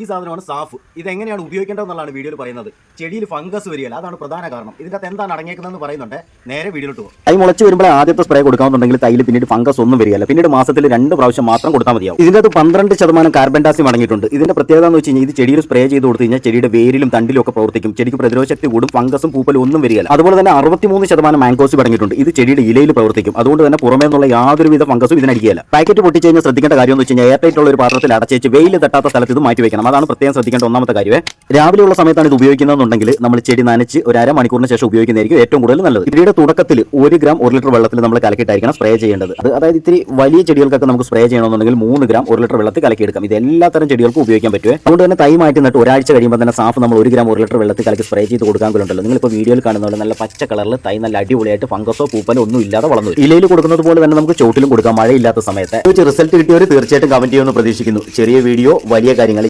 ഈ സാധനമാണ് സാഫ്. ഇത് എങ്ങനെയാണ് ഉപയോഗിക്കേണ്ടതെന്നുള്ളതാണ് വീഡിയോയിൽ പറയുന്നത്. ചെടിയിൽ ഫംഗസ് വരികയില്ല. അതാണ് പ്രധാന കാരണം. ഇതിന്റെ അകത്ത് എന്താണ് അടങ്ങിയേക്കുന്നതെന്ന് പറയുന്നുണ്ട്. നേരെ വീഡിയോയിലോട്ട് പോകും. അത് മുളച്ച് വരുമ്പോൾ ആദ്യത്തെ സ്പ്രേ കൊടുക്കാമെന്നുണ്ടെങ്കിൽ തൈയിൽ പിന്നീട് ഫംഗസ് ഒന്നും വരികയില്ല. പിന്നീട് മാസത്തിൽ രണ്ട് പ്രാവശ്യം മാത്രം കൊടുത്താൽ മതിയാവും. ഇതിന്റെ അകത്ത് പന്ത്രണ്ട് ശതമാനം കാർബൺ ഡാസിയം അടങ്ങിയിട്ടുണ്ട്. ഇതിന്റെ പ്രത്യേകത എന്ന് വെച്ച് കഴിഞ്ഞാൽ ഇത് ചെടിയിൽ സ്പ്രേ ചെയ്ത് കൊടുത്തു കഴിഞ്ഞാൽ ചെടിയുടെ വേരിലും തണ്ടിലും ഒക്കെ പ്രവർത്തിക്കും. ചെടിക്ക് പ്രതിരോധ ശക്തി കൂടും ഫംഗസും പൂപ്പലും ഒന്നും വരികയില്ല. അതുപോലെ തന്നെ അറുപത്തിമൂന്ന് ശതമാനം മാങ്കോസ് അടങ്ങിയിട്ടുണ്ട്. ഇത് ചെടിയുടെ ഇലയിൽ പ്രവർത്തിക്കും. അതുകൊണ്ട് തന്നെ പുറമേ നിന്നുള്ള യാതൊരുവിധ ഫംഗസും ഇതിനടിക്കുകയില്ല. പാക്കറ്റ് പൊട്ടിച്ച് കഴിഞ്ഞാൽ ശ്രദ്ധിക്കേണ്ട കാര്യം എന്ന് വെച്ച് കഴിഞ്ഞാൽ എയർടൈറ്റ് ഉള്ള ഒരു പാത്രത്തിൽ അടച്ചേച്ച് വെയിൽ തട്ടാത്ത സ്ഥലത്ത് ഇത് മാറ്റി വെക്കണം അതാണ് പ്രത്യേകം ശ്രദ്ധിക്കേണ്ട ഒന്നാമത്തെ കാര്യമേ. രാവിലെ ഉള്ള സമയത്താണ് ഇത് ഉപയോഗിക്കുന്നതെന്നുണ്ടെങ്കിൽ നമ്മൾ ചെടി നനച്ച് ഒരു അര മണിക്കൂറിന് ശേഷം ഉപയോഗിക്കുന്നതായിരിക്കും ഏറ്റവും കൂടുതൽ നല്ലത്. ഇതിന്റെ തുടക്കത്തിൽ ഒരു ഗ്രാം ഒരു ലിറ്റർ വെള്ളത്തിൽ നമ്മൾ കലക്കിയിട്ടായിരിക്കണം സ്പ്രേ ചെയ്യേണ്ടത്. അത് അതായത് ഇത്തിരി വലിയ ചെടികൾക്കൊക്കെ നമുക്ക് സ്പ്രേ ചെയ്യണമെന്നുണ്ടെങ്കിൽ മൂന്ന് ഗ്രാം ഒരു ലിറ്റർ വെള്ളത്തിൽ കലക്കിയെടുക്കാം. ഇത് എല്ലാത്തരം തരം ചെടികൾക്കും ഉപയോഗിക്കാൻ പറ്റുമേ അതുകൊണ്ട് തന്നെ തൈ മാറ്റി നട്ട് ഒരാഴ്ച കഴിയുമ്പോൾ തന്നെ സാഫ് നമ്മൾ ഒരു ഗ്രാം ഒരു ലിറ്റർ വെള്ളത്തിൽ കലക്കി സ്പ്രേ ചെയ്ത് കൊടുക്കാൻ കൊല്ലുണ്ടല്ലോ നിങ്ങളിപ്പോൾ വീഡിയോയിൽ കാണുന്ന പോലെ നല്ല പച്ച കളറിൽ തൈ നല്ല അടിപൊളിയായിട്ട് ഫംഗസോ പൂപ്പലോ ഒന്നും ഇല്ലാതെ വളർന്നു ഇലയിൽ കൊടുക്കുന്നത് പോലെ തന്നെ നമുക്ക് ചോട്ടിലും കൊടുക്കാം. മഴയില്ലാത്ത സമയത്ത്. റിസൾട്ട് കിട്ടിയവർ തീർച്ചയായിട്ടും കമന്റ് ചെയ്യുമെന്ന് പ്രതീക്ഷിക്കുന്നു. ചെറിയ വീഡിയോ വലിയ കാര്യങ്ങൾ